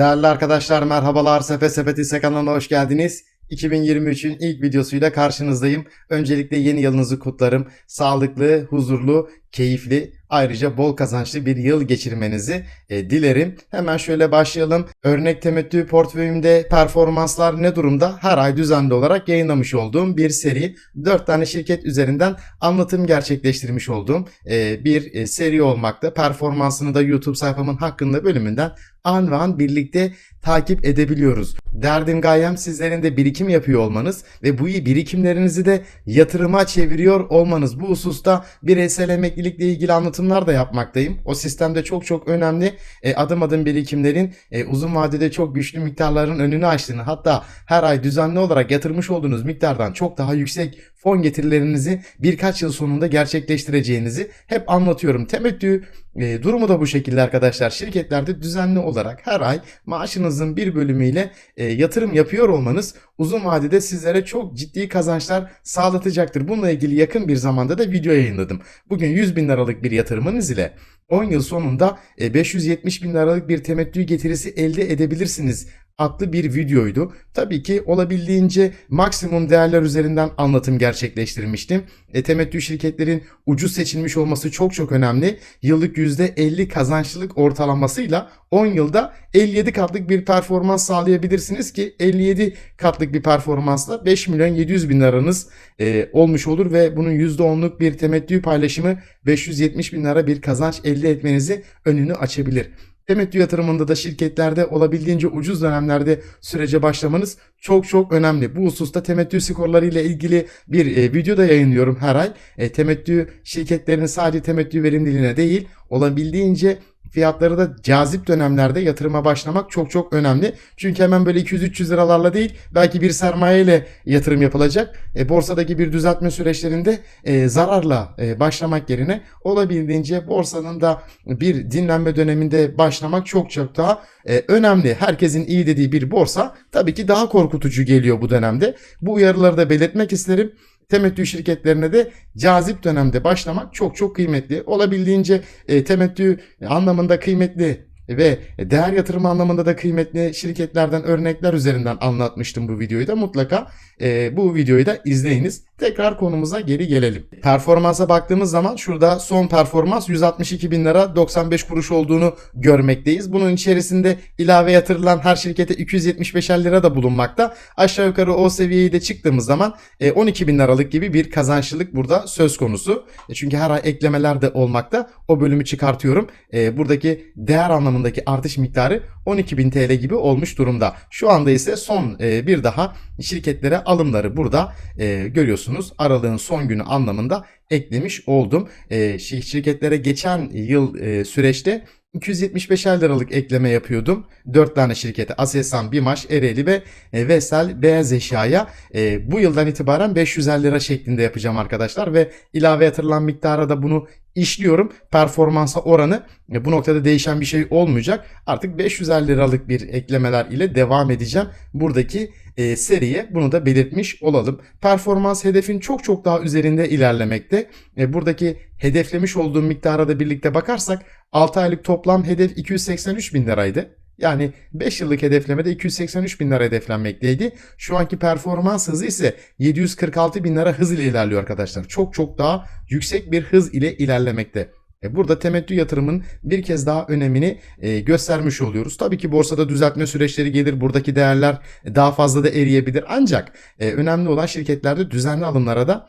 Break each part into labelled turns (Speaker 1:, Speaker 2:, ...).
Speaker 1: Değerli arkadaşlar merhabalar. Sefe Sepeti Ise kanalına hoş geldiniz. 2023'ün ilk videosuyla karşınızdayım. Öncelikle yeni yılınızı kutlarım. Sağlıklı, huzurlu, keyifli, ayrıca bol kazançlı bir yıl geçirmenizi e, dilerim. Hemen şöyle başlayalım. Örnek temettü portföyümde performanslar ne durumda? Her ay düzenli olarak yayınlamış olduğum bir seri. 4 tane şirket üzerinden anlatım gerçekleştirmiş olduğum e, bir e, seri olmakta. Performansını da YouTube sayfamın hakkında bölümünden an ve an birlikte takip edebiliyoruz. Derdim gayem sizlerin de birikim yapıyor olmanız ve bu birikimlerinizi de yatırıma çeviriyor olmanız. Bu hususta bireysel emeklilikle ilgili anlatımlar da yapmaktayım. O sistemde çok çok önemli e, adım adım birikimlerin e, uzun vadede çok güçlü miktarların önünü açtığını hatta her ay düzenli olarak yatırmış olduğunuz miktardan çok daha yüksek fon getirilerinizi birkaç yıl sonunda gerçekleştireceğinizi hep anlatıyorum. Temettü e, durumu da bu şekilde arkadaşlar. Şirketlerde düzenli olarak her ay maaşınızın bir bölümüyle e, yatırım yapıyor olmanız uzun vadede sizlere çok ciddi kazançlar sağlatacaktır. Bununla ilgili yakın bir zamanda da video yayınladım. Bugün 100 bin liralık bir yatırımınız ile 10 yıl sonunda e, 570 bin liralık bir temettü getirisi elde edebilirsiniz adlı bir videoydu. Tabii ki olabildiğince maksimum değerler üzerinden anlatım gerçekleştirmiştim. E, temettü şirketlerin ucuz seçilmiş olması çok çok önemli. Yıllık %50 kazançlılık ortalamasıyla 10 yılda 57 katlık bir performans sağlayabilirsiniz ki 57 katlık bir performansla 5 milyon 700 bin liranız e, olmuş olur ve bunun %10'luk bir temettü paylaşımı 570 bin lira bir kazanç elde etmenizi önünü açabilir. Temettü yatırımında da şirketlerde olabildiğince ucuz dönemlerde sürece başlamanız çok çok önemli. Bu hususta temettü skorları ile ilgili bir e, video da yayınlıyorum her ay. E, temettü şirketlerinin sadece temettü verimliliğine değil olabildiğince fiyatları da cazip dönemlerde yatırıma başlamak çok çok önemli. Çünkü hemen böyle 200-300 liralarla değil belki bir sermaye ile yatırım yapılacak. E, borsadaki bir düzeltme süreçlerinde e, zararla e, başlamak yerine olabildiğince borsanın da bir dinlenme döneminde başlamak çok çok daha e, önemli. Herkesin iyi dediği bir borsa tabii ki daha korkutucu geliyor bu dönemde. Bu uyarıları da belirtmek isterim temettü şirketlerine de cazip dönemde başlamak çok çok kıymetli. Olabildiğince e, temettü anlamında kıymetli ve değer yatırımı anlamında da kıymetli şirketlerden örnekler üzerinden anlatmıştım bu videoyu da mutlaka e, bu videoyu da izleyiniz. Tekrar konumuza geri gelelim. Performansa baktığımız zaman şurada son performans 162 bin lira 95 kuruş olduğunu görmekteyiz. Bunun içerisinde ilave yatırılan her şirkete 275 lira da bulunmakta. Aşağı yukarı o seviyeyi de çıktığımız zaman e, 12 bin liralık gibi bir kazançlılık burada söz konusu. E, çünkü her ay eklemeler de olmakta. O bölümü çıkartıyorum. E, buradaki değer anlamındaki artış miktarı 12 bin TL gibi olmuş durumda. Şu anda ise son e, bir daha şirketlere alımları burada e, görüyorsunuz. Aralığın son günü anlamında eklemiş oldum. E, şirketlere geçen yıl e, süreçte 275 liralık ekleme yapıyordum. 4 tane şirkete Aselsan, Bimaş, Ereğli ve e, Vesel Beyaz Eşya'ya e, bu yıldan itibaren 500 lira şeklinde yapacağım arkadaşlar ve ilave yatırılan miktara da bunu işliyorum. Performansa oranı e, bu noktada değişen bir şey olmayacak. Artık 500 liralık bir eklemeler ile devam edeceğim. Buradaki e, seriye bunu da belirtmiş olalım. Performans hedefin çok çok daha üzerinde ilerlemekte. E, buradaki hedeflemiş olduğum miktara da birlikte bakarsak 6 aylık toplam hedef 283 bin liraydı. Yani 5 yıllık hedeflemede 283 bin lira hedeflenmekteydi. Şu anki performans hızı ise 746 bin lira hız ile ilerliyor arkadaşlar. Çok çok daha yüksek bir hız ile ilerlemekte. E, burada temettü yatırımın bir kez daha önemini e, göstermiş oluyoruz. Tabii ki borsada düzeltme süreçleri gelir. Buradaki değerler daha fazla da eriyebilir. Ancak e, önemli olan şirketlerde düzenli alımlara da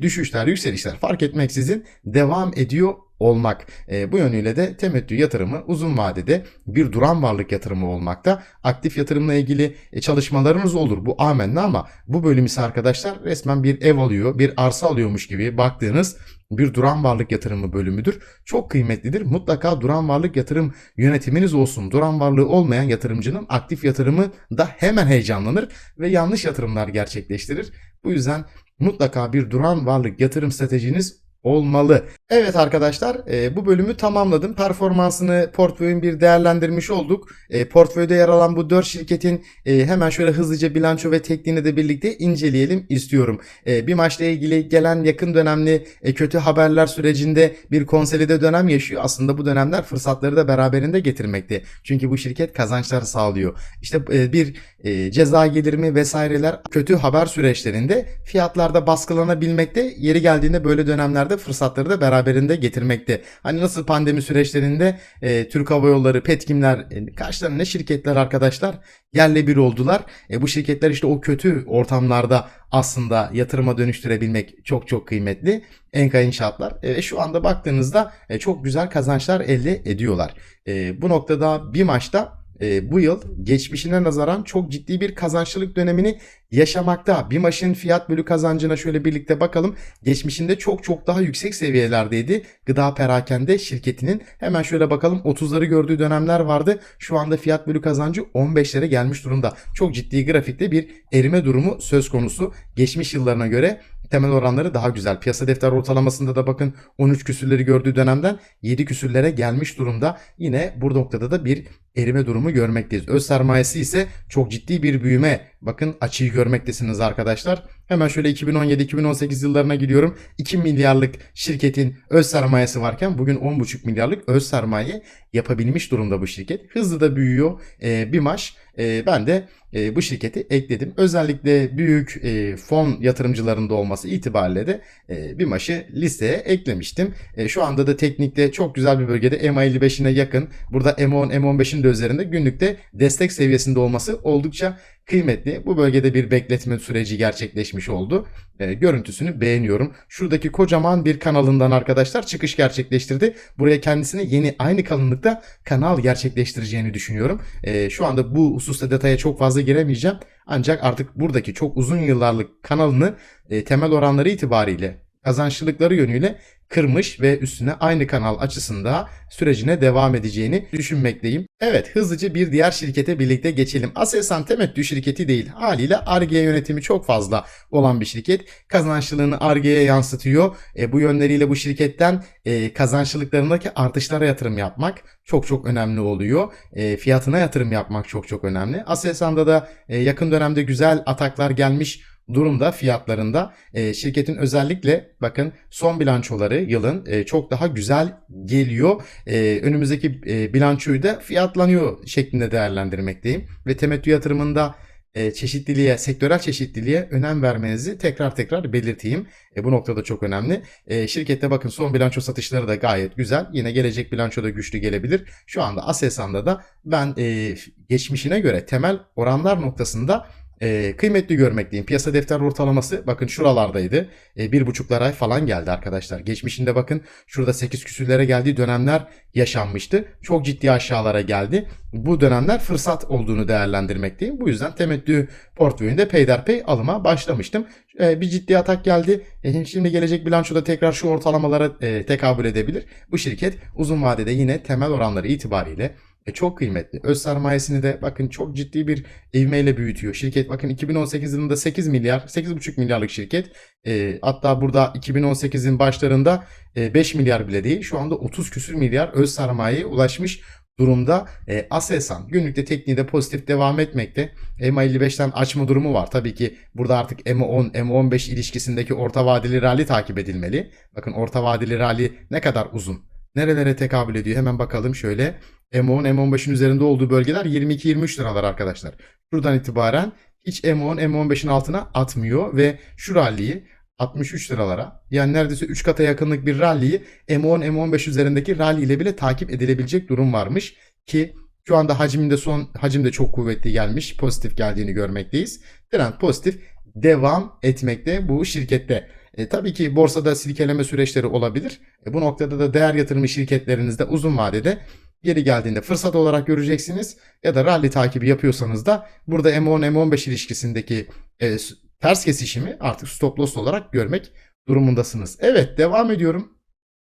Speaker 1: düşüşler, yükselişler fark etmeksizin devam ediyor olmak. E, bu yönüyle de temettü yatırımı uzun vadede bir duran varlık yatırımı olmakta. Aktif yatırımla ilgili e, çalışmalarımız olur. Bu amenna ama bu bölüm ise arkadaşlar resmen bir ev alıyor, bir arsa alıyormuş gibi baktığınız bir duran varlık yatırımı bölümüdür. Çok kıymetlidir. Mutlaka duran varlık yatırım yönetiminiz olsun. Duran varlığı olmayan yatırımcının aktif yatırımı da hemen heyecanlanır ve yanlış yatırımlar gerçekleştirir. Bu yüzden mutlaka bir duran varlık yatırım stratejiniz olmalı. Evet arkadaşlar e, bu bölümü tamamladım. Performansını portföyün bir değerlendirmiş olduk. E, portföyde yer alan bu 4 şirketin e, hemen şöyle hızlıca bilanço ve tekniğini de birlikte inceleyelim istiyorum. E, bir maçla ilgili gelen yakın dönemli e, kötü haberler sürecinde bir konsolide dönem yaşıyor. Aslında bu dönemler fırsatları da beraberinde getirmekte. Çünkü bu şirket kazançlar sağlıyor. İşte e, bir e, ceza gelirimi vesaireler kötü haber süreçlerinde fiyatlarda baskılanabilmekte. Yeri geldiğinde böyle dönemlerde fırsatları da beraberinde getirmekte. Hani nasıl pandemi süreçlerinde e, Türk Hava Yolları, Petkimler, e, kaç tane ne şirketler arkadaşlar yerle bir oldular. E, bu şirketler işte o kötü ortamlarda aslında yatırıma dönüştürebilmek çok çok kıymetli. Enka İnşaatlar e, şu anda baktığınızda e, çok güzel kazançlar elde ediyorlar. E, bu noktada bir maçta e, bu yıl geçmişine nazaran çok ciddi bir kazançlılık dönemini yaşamakta. Bir maçın fiyat bölü kazancına şöyle birlikte bakalım. Geçmişinde çok çok daha yüksek seviyelerdeydi. Gıda perakende şirketinin hemen şöyle bakalım 30'ları gördüğü dönemler vardı. Şu anda fiyat bölü kazancı 15'lere gelmiş durumda. Çok ciddi grafikte bir erime durumu söz konusu. Geçmiş yıllarına göre temel oranları daha güzel. Piyasa defter ortalamasında da bakın 13 küsürleri gördüğü dönemden 7 küsürlere gelmiş durumda. Yine bu noktada da bir erime durumu görmekteyiz. Öz sermayesi ise çok ciddi bir büyüme. Bakın açıyı görmektesiniz arkadaşlar. Hemen şöyle 2017-2018 yıllarına gidiyorum. 2 milyarlık şirketin öz sermayesi varken bugün 10,5 milyarlık öz sermaye yapabilmiş durumda bu şirket. Hızlı da büyüyor ee, bir maç. Ee, ben de e, bu şirketi ekledim. Özellikle büyük e, fon yatırımcılarında olması itibariyle de e, bir maçı listeye eklemiştim. E, şu anda da teknikte çok güzel bir bölgede MA55'ine yakın. Burada M10, M15'in de üzerinde günlükte destek seviyesinde olması oldukça kıymetli. Bu bölgede bir bekletme süreci gerçekleşmiş oldu. E, görüntüsünü beğeniyorum. Şuradaki kocaman bir kanalından arkadaşlar çıkış gerçekleştirdi. Buraya kendisine yeni aynı kalınlıkta kanal gerçekleştireceğini düşünüyorum. E, şu anda bu hususta detaya çok fazla giremeyeceğim. Ancak artık buradaki çok uzun yıllarlık kanalını e, temel oranları itibariyle kazançlılıkları yönüyle kırmış ve üstüne aynı kanal açısında sürecine devam edeceğini düşünmekteyim. Evet hızlıca bir diğer şirkete birlikte geçelim. Aselsan temettü şirketi değil. Haliyle Arge yönetimi çok fazla olan bir şirket. Kazançlılığını Arge'ye yansıtıyor. E, bu yönleriyle bu şirketten e, kazançlılıklarındaki artışlara yatırım yapmak çok çok önemli oluyor. E, fiyatına yatırım yapmak çok çok önemli. Aselsan'da da e, yakın dönemde güzel ataklar gelmiş durumda fiyatlarında e, şirketin özellikle bakın son bilançoları yılın e, çok daha güzel geliyor. E, önümüzdeki e, bilançoyu da fiyatlanıyor şeklinde değerlendirmekteyim ve temettü yatırımında e, çeşitliliğe, sektörel çeşitliliğe önem vermenizi tekrar tekrar belirteyim. E, bu noktada çok önemli. E, şirkette bakın son bilanço satışları da gayet güzel. Yine gelecek bilanço da güçlü gelebilir. Şu anda Aselsan'da da ben e, geçmişine göre temel oranlar noktasında e, kıymetli görmekteyim. Piyasa defter ortalaması bakın şuralardaydı. E, bir buçuklar ay falan geldi arkadaşlar. Geçmişinde bakın şurada 8 küsürlere geldiği dönemler yaşanmıştı. Çok ciddi aşağılara geldi. Bu dönemler fırsat olduğunu değerlendirmekteyim. Bu yüzden temettü portföyünde peyderpey alıma başlamıştım. E, bir ciddi atak geldi. E, şimdi gelecek bilançoda tekrar şu ortalamalara e, tekabül edebilir. Bu şirket uzun vadede yine temel oranları itibariyle e çok kıymetli. Öz sermayesini de bakın çok ciddi bir ivmeyle büyütüyor. Şirket bakın 2018 yılında 8 milyar, 8,5 milyarlık şirket. E, hatta burada 2018'in başlarında e, 5 milyar bile değil. Şu anda 30 küsür milyar öz sermayeye ulaşmış durumda. E, Aselsan günlükte tekniği de pozitif devam etmekte. EMA 55'ten açma durumu var. Tabii ki burada artık EMA 10, EMA 15 ilişkisindeki orta vadeli rally takip edilmeli. Bakın orta vadeli rally ne kadar uzun. Nerelere tekabül ediyor? Hemen bakalım şöyle. M10, M15'in üzerinde olduğu bölgeler 22-23 liralar arkadaşlar. Buradan itibaren hiç M10, M15'in altına atmıyor ve şu rally'yi 63 liralara yani neredeyse 3 kata yakınlık bir rally'yi M10, M15 üzerindeki rally ile bile takip edilebilecek durum varmış ki şu anda hacimde son hacim de çok kuvvetli gelmiş. Pozitif geldiğini görmekteyiz. Trend pozitif devam etmekte bu şirkette. E, tabii ki borsada silkeleme süreçleri olabilir. E, bu noktada da değer yatırımı şirketlerinizde uzun vadede Geri geldiğinde fırsat olarak göreceksiniz ya da rally takibi yapıyorsanız da burada M10 M15 ilişkisindeki e, ters kesişimi artık stop loss olarak görmek durumundasınız. Evet devam ediyorum.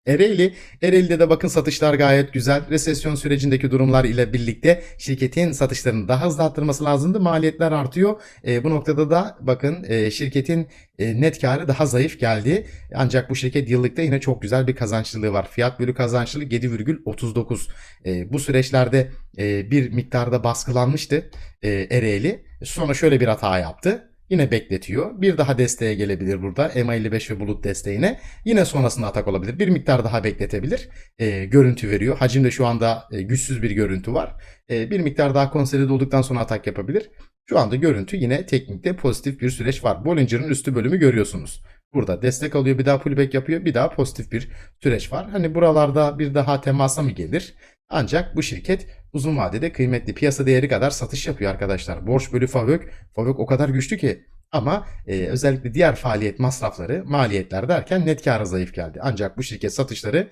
Speaker 1: Ereğli, Ereğli'de de bakın satışlar gayet güzel. Resesyon sürecindeki durumlar ile birlikte şirketin satışlarını daha hızlı arttırması lazımdı. Maliyetler artıyor. E, bu noktada da bakın e, şirketin e, net karı daha zayıf geldi. Ancak bu şirket yıllıkta yine çok güzel bir kazançlılığı var. Fiyat bölü kazançlılık 7,39. E, bu süreçlerde e, bir miktarda baskılanmıştı e, Ereğli. Sonra şöyle bir hata yaptı. Yine bekletiyor. Bir daha desteğe gelebilir burada. MA55 ve bulut desteğine. Yine sonrasında atak olabilir. Bir miktar daha bekletebilir. E, görüntü veriyor. Hacimde şu anda e, güçsüz bir görüntü var. E, bir miktar daha konsolide olduktan sonra atak yapabilir. Şu anda görüntü yine teknikte pozitif bir süreç var. Bollinger'ın üstü bölümü görüyorsunuz. Burada destek alıyor bir daha pullback yapıyor bir daha pozitif bir süreç var. Hani buralarda bir daha temasa mı gelir? Ancak bu şirket uzun vadede kıymetli piyasa değeri kadar satış yapıyor arkadaşlar. Borç bölü fabrik, fabrik o kadar güçlü ki ama e, özellikle diğer faaliyet masrafları, maliyetler derken net karı zayıf geldi. Ancak bu şirket satışları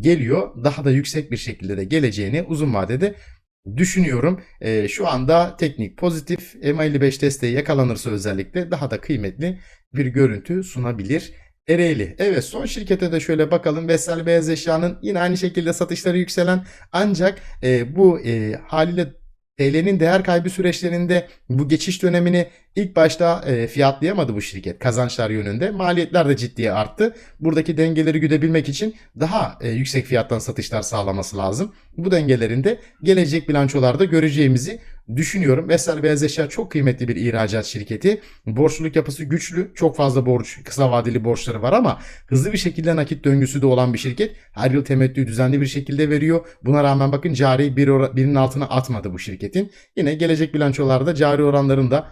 Speaker 1: geliyor. Daha da yüksek bir şekilde de geleceğini uzun vadede düşünüyorum. E, şu anda teknik pozitif MA55 desteği yakalanırsa özellikle daha da kıymetli bir görüntü sunabilir. Ereğli. Evet son şirkete de şöyle bakalım. Vesel Beyaz Eşya'nın yine aynı şekilde satışları yükselen ancak e, bu e, haliyle TL'nin değer kaybı süreçlerinde bu geçiş dönemini ilk başta e, fiyatlayamadı bu şirket kazançlar yönünde. Maliyetler de ciddiye arttı. Buradaki dengeleri güdebilmek için daha e, yüksek fiyattan satışlar sağlaması lazım. Bu dengelerinde gelecek bilançolarda göreceğimizi düşünüyorum. Vesel Beyaz Eşya çok kıymetli bir ihracat şirketi. Borçluluk yapısı güçlü. Çok fazla borç, kısa vadeli borçları var ama hızlı bir şekilde nakit döngüsü de olan bir şirket. Her yıl temettü düzenli bir şekilde veriyor. Buna rağmen bakın cari bir birinin altına atmadı bu şirketin. Yine gelecek bilançolarda cari oranların da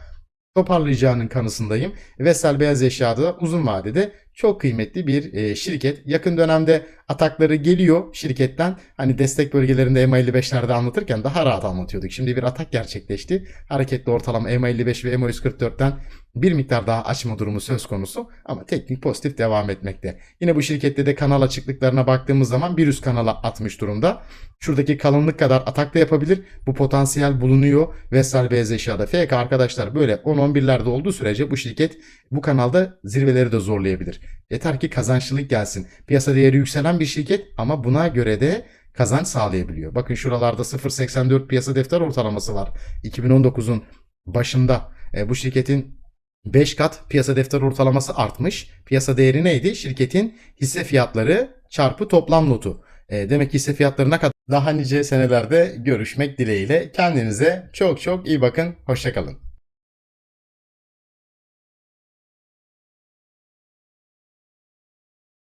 Speaker 1: toparlayacağının kanısındayım. Vesel Beyaz Eşya'da uzun vadede çok kıymetli bir e, şirket. Yakın dönemde atakları geliyor şirketten. Hani destek bölgelerinde MA55'lerde anlatırken daha rahat anlatıyorduk. Şimdi bir atak gerçekleşti. Hareketli ortalama MA55 ve MA144'ten bir miktar daha açma durumu söz konusu ama teknik pozitif devam etmekte. Yine bu şirkette de kanal açıklıklarına baktığımız zaman bir üst kanala atmış durumda. Şuradaki kalınlık kadar atak da yapabilir. Bu potansiyel bulunuyor. Vestel beyaz eşyada. FK arkadaşlar böyle 10-11'lerde olduğu sürece bu şirket bu kanalda zirveleri de zorlayabilir. Yeter ki kazançlılık gelsin. Piyasa değeri yükselen bir şirket ama buna göre de kazanç sağlayabiliyor. Bakın şuralarda 0.84 piyasa defter ortalaması var. 2019'un başında e, bu şirketin 5 kat piyasa defter ortalaması artmış. Piyasa değeri neydi? Şirketin hisse fiyatları çarpı toplam notu. E, demek ki hisse fiyatlarına kadar daha nice senelerde görüşmek dileğiyle. Kendinize çok çok iyi bakın. Hoşçakalın.